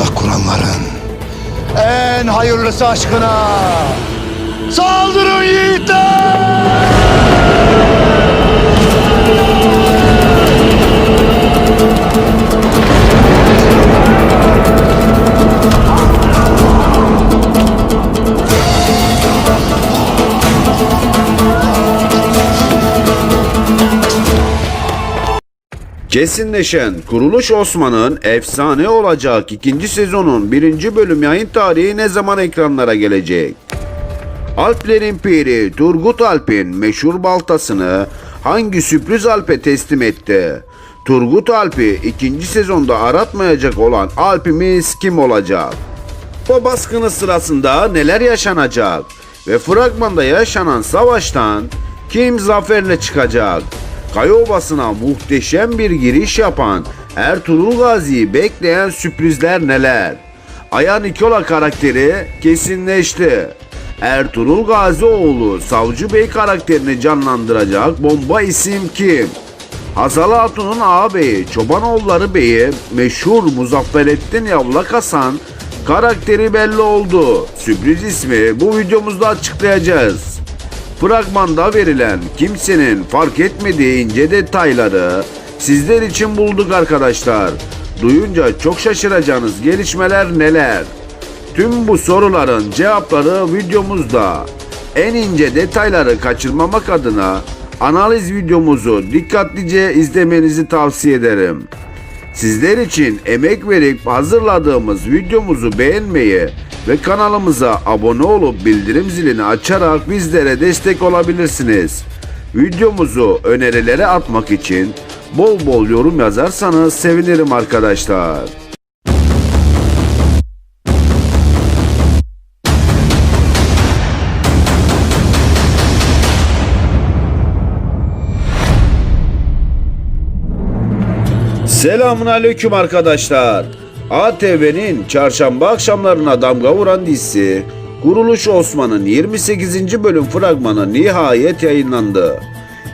tuzak kuranların en hayırlısı aşkına. Saldırın yiğitler! Kesinleşen Kuruluş Osman'ın efsane olacak ikinci sezonun birinci bölüm yayın tarihi ne zaman ekranlara gelecek? Alplerin piri Turgut Alp'in meşhur baltasını hangi sürpriz Alp'e teslim etti? Turgut Alp'i ikinci sezonda aratmayacak olan Alp'imiz kim olacak? Bu baskını sırasında neler yaşanacak? Ve fragmanda yaşanan savaştan kim zaferle çıkacak? Kayobasına muhteşem bir giriş yapan Ertuğrul Gazi'yi bekleyen sürprizler neler? Aya Nikola karakteri kesinleşti. Ertuğrul Gazioğlu Savcı Bey karakterini canlandıracak bomba isim kim? Hazal Hatun'un ağabeyi Çobanoğulları Bey'i meşhur Muzafferettin Yavlak Hasan karakteri belli oldu. Sürpriz ismi bu videomuzda açıklayacağız. Fragmanda verilen kimsenin fark etmediği ince detayları sizler için bulduk arkadaşlar. Duyunca çok şaşıracağınız gelişmeler neler? Tüm bu soruların cevapları videomuzda. En ince detayları kaçırmamak adına analiz videomuzu dikkatlice izlemenizi tavsiye ederim. Sizler için emek verip hazırladığımız videomuzu beğenmeyi ve kanalımıza abone olup bildirim zilini açarak bizlere destek olabilirsiniz. Videomuzu önerilere atmak için bol bol yorum yazarsanız sevinirim arkadaşlar. Selamun aleyküm arkadaşlar. ATV'nin çarşamba akşamlarına damga vuran dizisi Kuruluş Osman'ın 28. bölüm fragmanı nihayet yayınlandı.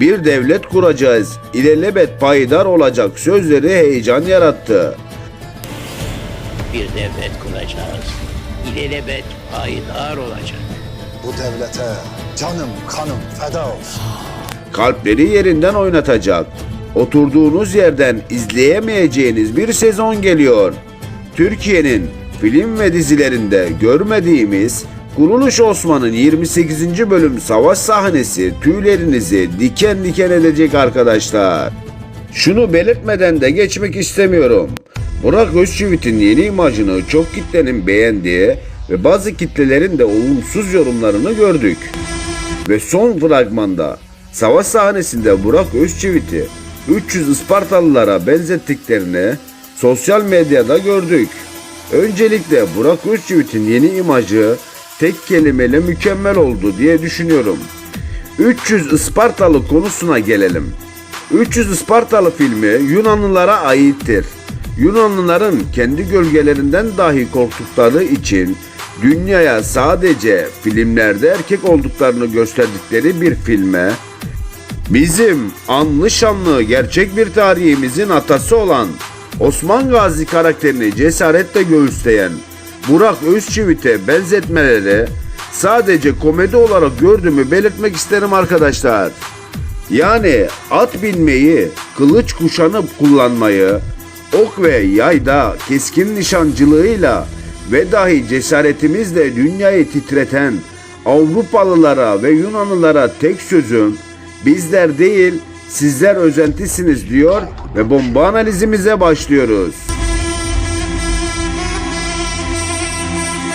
Bir devlet kuracağız, ilelebet payidar olacak sözleri heyecan yarattı. bir devlet kuracağız. İlelebet payidar olacak. Bu devlete canım kanım feda olsun. Kalpleri yerinden oynatacak. Oturduğunuz yerden izleyemeyeceğiniz bir sezon geliyor. Türkiye'nin film ve dizilerinde görmediğimiz Kuruluş Osman'ın 28. bölüm savaş sahnesi tüylerinizi diken diken edecek arkadaşlar. Şunu belirtmeden de geçmek istemiyorum. Burak Özçivit'in yeni imajını çok kitlenin beğendiği ve bazı kitlelerin de olumsuz yorumlarını gördük. Ve son fragmanda savaş sahnesinde Burak Özçivit'i 300 Ispartalılara benzettiklerini sosyal medyada gördük. Öncelikle Burak Özçivit'in yeni imajı tek kelimeyle mükemmel oldu diye düşünüyorum. 300 Ispartalı konusuna gelelim. 300 Ispartalı filmi Yunanlılara aittir. Yunanlıların kendi gölgelerinden dahi korktukları için dünyaya sadece filmlerde erkek olduklarını gösterdikleri bir filme bizim anlı şanlı gerçek bir tarihimizin atası olan Osman Gazi karakterini cesaretle göğüsleyen Burak Özçivit'e benzetmeleri sadece komedi olarak gördüğümü belirtmek isterim arkadaşlar. Yani at binmeyi, kılıç kuşanıp kullanmayı, ok ve yayda keskin nişancılığıyla ve dahi cesaretimizle dünyayı titreten Avrupalılara ve Yunanlılara tek sözüm bizler değil sizler özentisiniz diyor ve bomba analizimize başlıyoruz.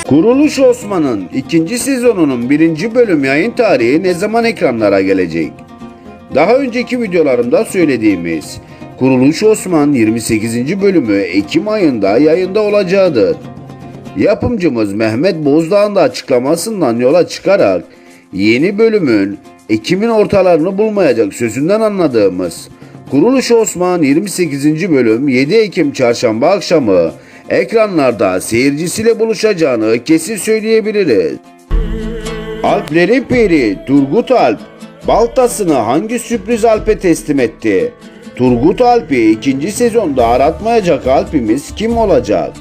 Kuruluş Osman'ın ikinci sezonunun birinci bölüm yayın tarihi ne zaman ekranlara gelecek? Daha önceki videolarımda söylediğimiz Kuruluş Osman 28. bölümü Ekim ayında yayında olacağıdır. Yapımcımız Mehmet Bozdağ'ın da açıklamasından yola çıkarak yeni bölümün Ekim'in ortalarını bulmayacak sözünden anladığımız Kuruluş Osman 28. bölüm 7 Ekim çarşamba akşamı ekranlarda seyircisiyle buluşacağını kesin söyleyebiliriz. Alplerin piri Turgut Alp baltasını hangi sürpriz Alp'e teslim etti? Turgut Alp'i ikinci sezonda aratmayacak Alp'imiz kim olacak?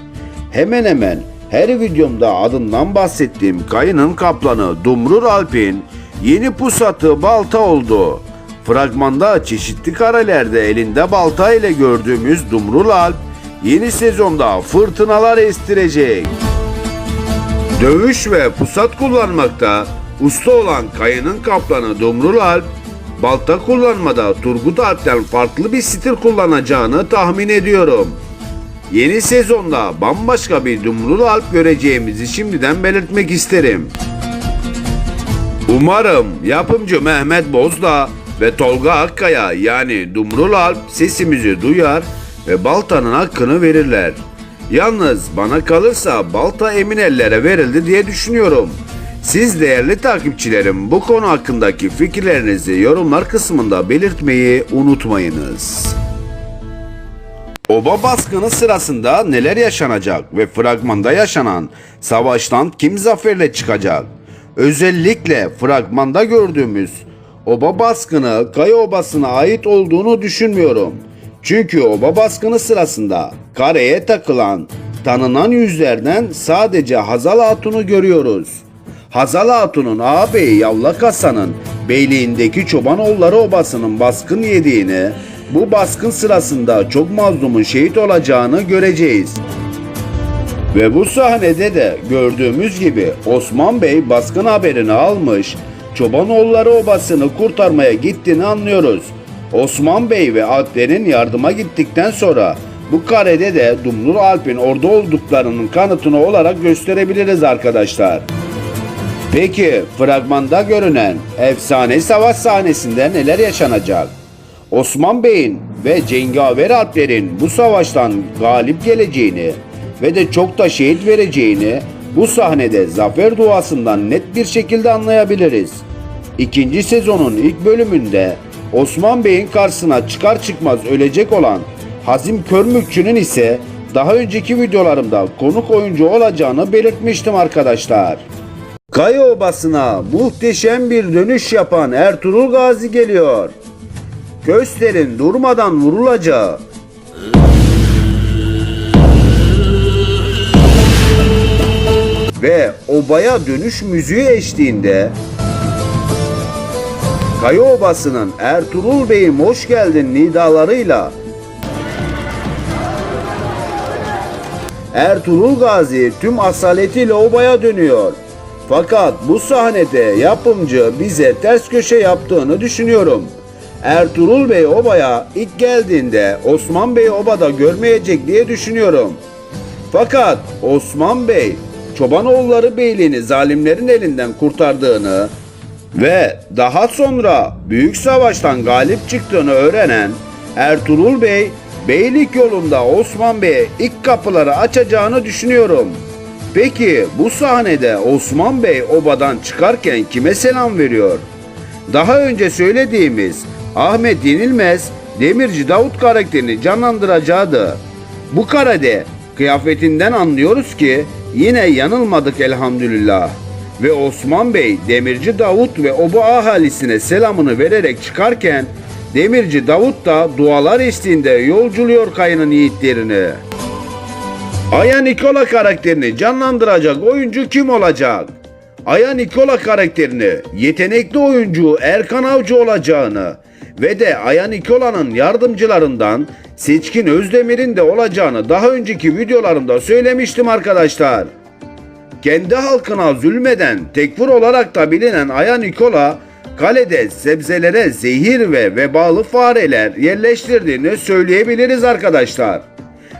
hemen hemen her videomda adından bahsettiğim kayının kaplanı Dumrul Alp'in yeni pusatı balta oldu. Fragmanda çeşitli karelerde elinde balta ile gördüğümüz Dumrul Alp yeni sezonda fırtınalar estirecek. Dövüş ve pusat kullanmakta usta olan kayının kaplanı Dumrul Alp, balta kullanmada Turgut Alp'ten farklı bir stil kullanacağını tahmin ediyorum. Yeni sezonda bambaşka bir Dumrul Alp göreceğimizi şimdiden belirtmek isterim. Umarım yapımcı Mehmet Bozdağ ve Tolga Akkaya yani Dumrul Alp sesimizi duyar ve baltanın hakkını verirler. Yalnız bana kalırsa balta emin ellere verildi diye düşünüyorum. Siz değerli takipçilerim bu konu hakkındaki fikirlerinizi yorumlar kısmında belirtmeyi unutmayınız. Oba baskını sırasında neler yaşanacak ve fragmanda yaşanan savaştan kim zaferle çıkacak? Özellikle fragmanda gördüğümüz oba baskını Kaya Obası'na ait olduğunu düşünmüyorum. Çünkü oba baskını sırasında kareye takılan tanınan yüzlerden sadece Hazal Hatun'u görüyoruz. Hazal Hatun'un ağabeyi Yavlak Hasan'ın beyliğindeki Çobanoğulları Obası'nın baskın yediğini, bu baskın sırasında çok mazlumun şehit olacağını göreceğiz. Ve bu sahnede de gördüğümüz gibi Osman Bey baskın haberini almış, Çobanoğulları Obası'nı kurtarmaya gittiğini anlıyoruz. Osman Bey ve Alplerin yardıma gittikten sonra bu karede de Dumlur Alp'in orada olduklarının kanıtını olarak gösterebiliriz arkadaşlar. Peki fragmanda görünen efsane savaş sahnesinde neler yaşanacak? Osman Bey'in ve Cengaver Alplerin bu savaştan galip geleceğini ve de çok da şehit vereceğini bu sahnede zafer duasından net bir şekilde anlayabiliriz. İkinci sezonun ilk bölümünde Osman Bey'in karşısına çıkar çıkmaz ölecek olan Hazim Körmükçü'nün ise daha önceki videolarımda konuk oyuncu olacağını belirtmiştim arkadaşlar. Kaya Obası'na muhteşem bir dönüş yapan Ertuğrul Gazi geliyor. Gösterin durmadan vurulacağı. Obaya dönüş müziği eşliğinde Kaya Obası'nın Ertuğrul Bey'im hoş geldin nidalarıyla Ertuğrul Gazi tüm asaletiyle obaya dönüyor. Fakat bu sahnede yapımcı bize ters köşe yaptığını düşünüyorum. Ertuğrul Bey obaya ilk geldiğinde Osman Bey obada görmeyecek diye düşünüyorum. Fakat Osman Bey Çobanoğulları Beyliğini zalimlerin elinden kurtardığını ve daha sonra büyük savaştan galip çıktığını öğrenen Ertuğrul Bey beylik yolunda Osman Bey'e ilk kapıları açacağını düşünüyorum. Peki bu sahnede Osman Bey obadan çıkarken kime selam veriyor? Daha önce söylediğimiz Ahmet Yenilmez Demirci Davut karakterini canlandıracağıdı. Bu karede kıyafetinden anlıyoruz ki yine yanılmadık elhamdülillah. Ve Osman Bey Demirci Davut ve oba ahalisine selamını vererek çıkarken Demirci Davut da dualar eşliğinde yolculuyor kayının yiğitlerini. Aya Nikola karakterini canlandıracak oyuncu kim olacak? Aya Nikola karakterini yetenekli oyuncu Erkan Avcı olacağını ve de Aya Nikola'nın yardımcılarından Seçkin Özdemir'in de olacağını daha önceki videolarımda söylemiştim arkadaşlar. Kendi halkına zulmeden tekfur olarak da bilinen Aya Nikola kalede sebzelere zehir ve vebalı fareler yerleştirdiğini söyleyebiliriz arkadaşlar.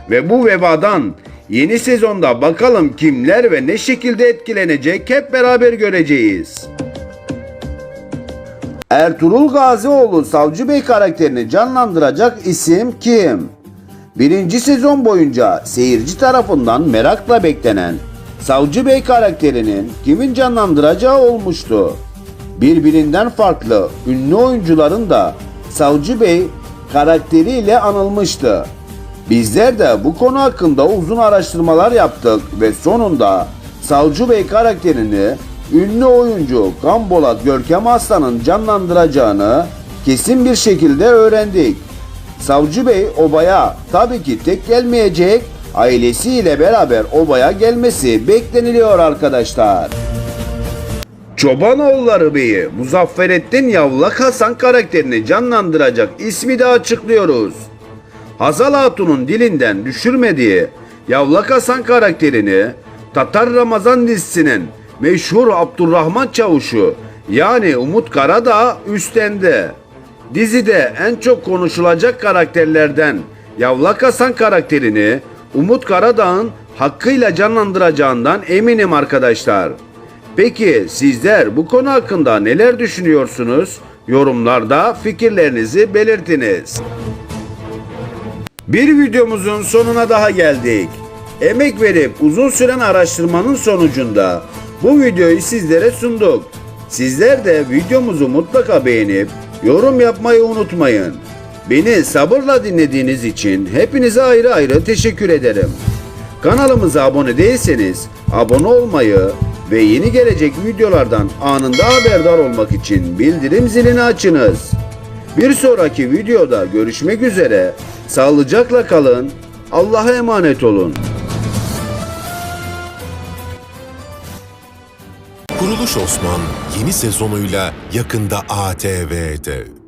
Ve bu vebadan yeni sezonda bakalım kimler ve ne şekilde etkilenecek hep beraber göreceğiz. Ertuğrul Gazioğlu Savcı Bey karakterini canlandıracak isim kim? Birinci sezon boyunca seyirci tarafından merakla beklenen Savcı Bey karakterinin kimin canlandıracağı olmuştu. Birbirinden farklı ünlü oyuncuların da Savcı Bey karakteriyle anılmıştı. Bizler de bu konu hakkında uzun araştırmalar yaptık ve sonunda Savcı Bey karakterini ünlü oyuncu Gambolat Görkem Aslan'ın canlandıracağını kesin bir şekilde öğrendik. Savcı Bey obaya tabii ki tek gelmeyecek ailesiyle beraber obaya gelmesi bekleniliyor arkadaşlar. Çobanoğulları Bey'i Muzafferettin Yavlak Hasan karakterini canlandıracak ismi de açıklıyoruz. Hazal Hatun'un dilinden düşürmediği Yavlak Hasan karakterini Tatar Ramazan dizisinin meşhur Abdurrahman Çavuşu yani Umut Karadağ üstlendi. Dizide en çok konuşulacak karakterlerden Yavlak Hasan karakterini Umut Karadağ'ın hakkıyla canlandıracağından eminim arkadaşlar. Peki sizler bu konu hakkında neler düşünüyorsunuz? Yorumlarda fikirlerinizi belirtiniz. Bir videomuzun sonuna daha geldik. Emek verip uzun süren araştırmanın sonucunda bu videoyu sizlere sunduk. Sizler de videomuzu mutlaka beğenip yorum yapmayı unutmayın. Beni sabırla dinlediğiniz için hepinize ayrı ayrı teşekkür ederim. Kanalımıza abone değilseniz abone olmayı ve yeni gelecek videolardan anında haberdar olmak için bildirim zilini açınız. Bir sonraki videoda görüşmek üzere. Sağlıcakla kalın. Allah'a emanet olun. Osman yeni sezonuyla yakında ATV'de.